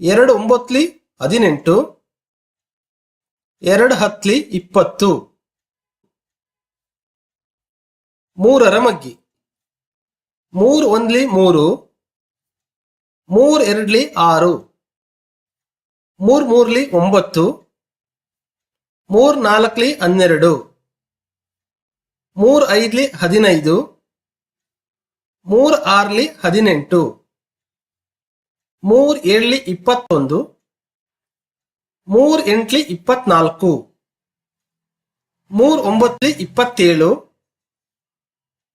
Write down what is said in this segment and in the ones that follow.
ಎರಡು ಒಂಬತ್ತಲಿ ಹದಿನೆಂಟು, ಎರಡು ಹತ್ಲಿ ಇಪ್ಪತ್ತು. ಮೂರರ ಮಗ್ಗಿ. ಮೂರು ಒಂದ್ಲಿ ಮೂರು, ಮೂರ್ ಎರಡ್ಲಿ ಆರು, ಮೂರ್ ಮೂರ್ಲಿ ಒಂಬತ್ತು, ಮೂರ್ ನಾಲ್ಕಲಿ ಹನ್ನೆರಡು, ಮೂರ್ ಐದ್ಲಿ ಹದಿನೈದು, ಮೂರ್ ಆರ್ಲಿ ಹದಿನೆಂಟು. ಮೂರ್ ಏಳ್ಲಿ ಇಪ್ಪತ್ತೊಂದು. ಮೂರ್ ಎಂಟ್ಲಿ ಇಪ್ಪತ್ನಾಲ್ಕು. ಮೂರ್ ಒಂಬತ್ಲಿ ಇಪ್ಪತ್ತೇಳು.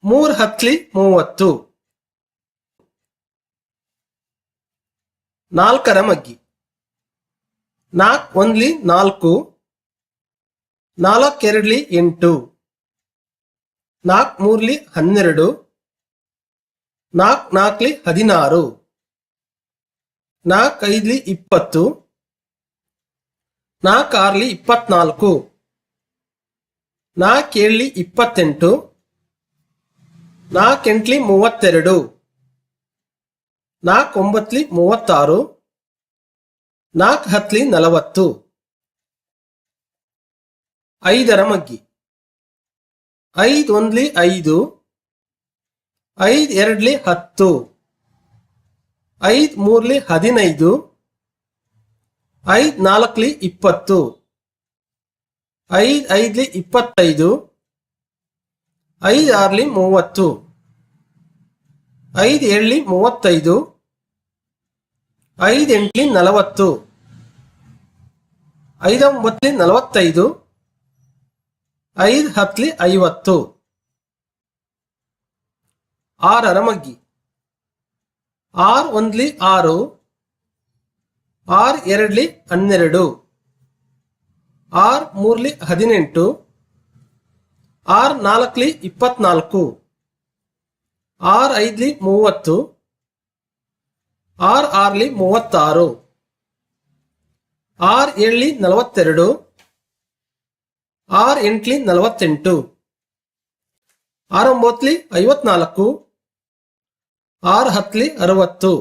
ಮೂರ್ ಹತ್ಲಿ ಮೂವತ್ತು. ನಾಲ್ಕರ ಮಗ್ಗಿ. ನಾಲ್ಕ್ ಒಂದ್ಲಿ ನಾಲ್ಕು. ನಾಲ್ಕೆರಡ್ಲಿ ಎಂಟು. ನಾಲ್ಕ್ ಮೂರ್ಲಿ ಹನ್ನೆರಡು. ನಾಲ್ಕ್ ನಾಲ್ಕ್ಲಿ ಹದಿನಾರು. ನಾಲ್ಕ್ ಐದ್ಲಿ ಇಪ್ಪತ್ತು, ನಾಲ್ಕಾರ್ಲಿ ಇಪ್ಪತ್ನಾಲ್ಕು ಕೇಳಿ ಇಪ್ಪತ್ತೆಂಟು, ನಾಲ್ಕೆಂಟ್ಲಿ ಮೂವತ್ತೆರಡು ನಾಲ್ಕ್ ಒಂಬತ್ಲಿ ಮೂವತ್ತಾರು ನಾಲ್ಕು ಹತ್ಲಿ ನಲವತ್ತು. ಐದರ ಮಗ್ಗಿ. ಐದು ಒಂದ್ಲಿ ಐದು ಐದ್ ಎರಡ್ಲಿ ಹತ್ತು. ಐದ್ ಮೂರ್ಲಿ ಹದಿನೈದು, ಐದ್ ನಾಲ್ಕಲಿ ಇಪ್ಪತ್ತು, ಐದ್ ಐದ್ಲಿ ಇಪ್ಪತ್ತೈದು, ಐದ್ ಆರ್ಲಿ ಮೂವತ್ತು, ಐದ್ ಏಳ್ಲಿ ಮೂವತ್ತೈದು, ಐದ್ ಎಂಟ್ಲಿ ನಲವತ್ತು ಐದೊಂಬತ್ಲಿ ನಲವತ್ತೈದು, ಐದ್ ಹತ್ಲಿ ಐವತ್ತು. ಆರರ ಮಗ್ಗಿ. ಆರ್ ಒಂದ್ಲಿ ಆರು, ಆರ್ ಎರಡ್ಲಿ ಹನ್ನೆರಡು, ಆರ್ ಮೂರ್ಲಿ ಹದಿನೆಂಟು, ಆರ್ ನಾಲ್ಕಲಿ ಇಪ್ಪತ್ನಾಲ್ಕು, ಆರ್ ಐದ್ಲಿ ಮೂವತ್ತು, ಆರ್ ಆರ್ಲಿ ಮೂವತ್ತಾರು, ಆರ್ ಏಳ್ಲಿ ನಲವತ್ತೆರಡು, ಆರ್ ಎಂಟ್ಲಿ ನಲವತ್ತೆಂಟು, ಆರ್ ಒಂಬತ್ತಲಿ ಐವತ್ನಾಲ್ಕು ಆರ್ ಹತ್ಲಿ ಅರವತ್ತು.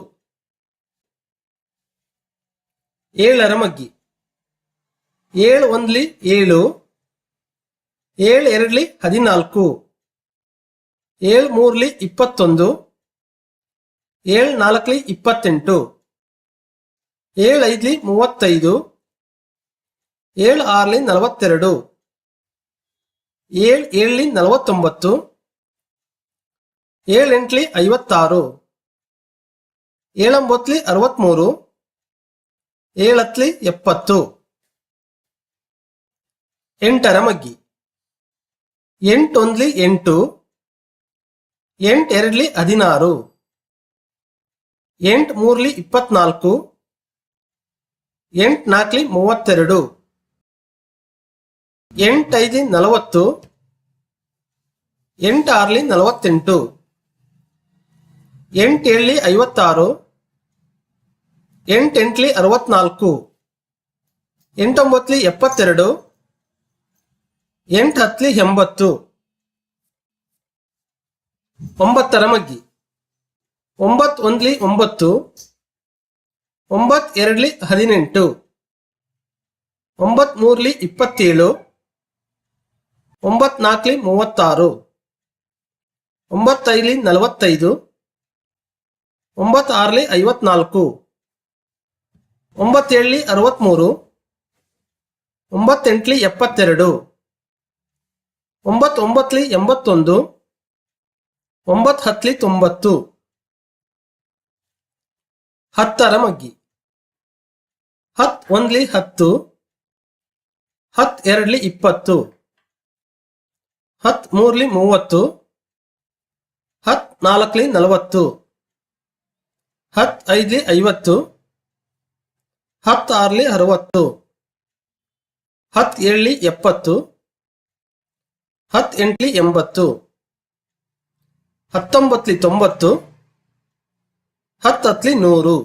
ಏಳರ ಮಗ್ಗಿ. ಏಳು ಒಂದ್ಲಿ ಏಳು. ಏಳು ಎರಡ್ಲಿ ಹದಿನಾಲ್ಕು. ಏಳು ಮೂರ್ಲಿ ಇಪ್ಪತ್ತೊಂದು. ಏಳು ನಾಲ್ಕಲಿ ಇಪ್ಪತ್ತೆಂಟು. ಏಳು ಐದ್ಲಿ ಮೂವತ್ತೈದು. ಏಳು ಆರ್ಲಿ ನಲವತ್ತೆರಡು. ಏಳು ಏಳ್ಲಿ ನಲವತ್ತೊಂಬತ್ತು. ಏಳು ಎಂಟ್ಲಿ ಐವತ್ತಾರು, ಏಳೊಂಬತ್ಲಿ ಅರವತ್ಮೂರು, ಏಳತ್ಲಿ ಎಪ್ಪತ್ತು. ಎಂಟರ ಮಗ್ಗಿ. ಎಂಟೊಂದ್ಲಿ ಎಂಟು, ಎಂಟೆರಡ್ಲಿ ಹದಿನಾರು ಎಂಟು ಮೂರ್ಲಿ ಇಪ್ಪತ್ನಾಲ್ಕು ಎಂಟು ನಾಲ್ಕಲಿ ಮೂವತ್ತೆರಡು, ಎಂಟೈದ್ಲಿ ನಲವತ್ತು, ಎಂಟಾರ್ಲಿ ನಲವತ್ತೆಂಟು. ಎಂಟ್ ಏಳ್ಲಿ ಐವತ್ತಾರು ಎಂಟೆಂಟ್ಲಿ ಅರವತ್ನಾಲ್ಕು, ಎಂಟೊಂಬತ್ಲಿ ಎಪ್ಪತ್ತೆರಡು, ಎಂಟು ಹತ್ಲಿ ಎಂಬತ್ತು. ಒಂಬತ್ತರ ಮಗ್ಗಿ. ಒಂಬತ್ ಒಂದ್ಲಿ ಒಂಬತ್ತು ಒಂಬತ್ ಎರಡ್ಲಿ ಹದಿನೆಂಟು ಒಂಬತ್ ಮೂರ್ಲಿ ಇಪ್ಪತ್ತೇಳು ಒಂಬತ್ ನಾಲ್ಕಲಿ ಮೂವತ್ತಾರು ಒಂಬತ್ತೈಲಿ ನಲವತ್ತೈದು ಒಂಬತ್ ಆರ್ಲಿ ಐವತ್ನಾಲ್ಕು, ಒಂಬತ್ತೇಳಲಿ ಅರವತ್ಮೂರು, ಒಂಬತ್ತೆಂಟ್ಲಿ ಎಪ್ಪತ್ತೆರಡು ಒಂಬತ್ತೊಂಬತ್ಲಿ ಎಂಬತ್ತೊಂದು, ಒಂಬತ್ತು ಹತ್ತಲಿ ತೊಂಬತ್ತು. ಹತ್ತರ ಮಗ್ಗಿ. ಹತ್ ಒಂದ್ಲಿ ಹತ್ತು ಹತ್ ಎರಡ್ಲಿ ಇಪ್ಪತ್ತು ಹತ್ ಮೂರ್ಲಿ ಮೂವತ್ತು ಹತ್ ನಾಲ್ಕಲಿ ನಲವತ್ತು. ಹತ್ ಐದ್ಲಿ ಐವತ್ತು ಹತ್ತು ಆರ್ಲಿ ಅರವತ್ತು ಹತ್ತು ಏಳ್ಲಿ ಎಪ್ಪತ್ತು ಹತ್ತು ಎಂಟ್ಲಿ ಎಂಬತ್ತು ಹತ್ತೊಂಬತ್ಲಿ ತೊಂಬತ್ತು ಹತ್ತತ್ಲಿ ನೂರು.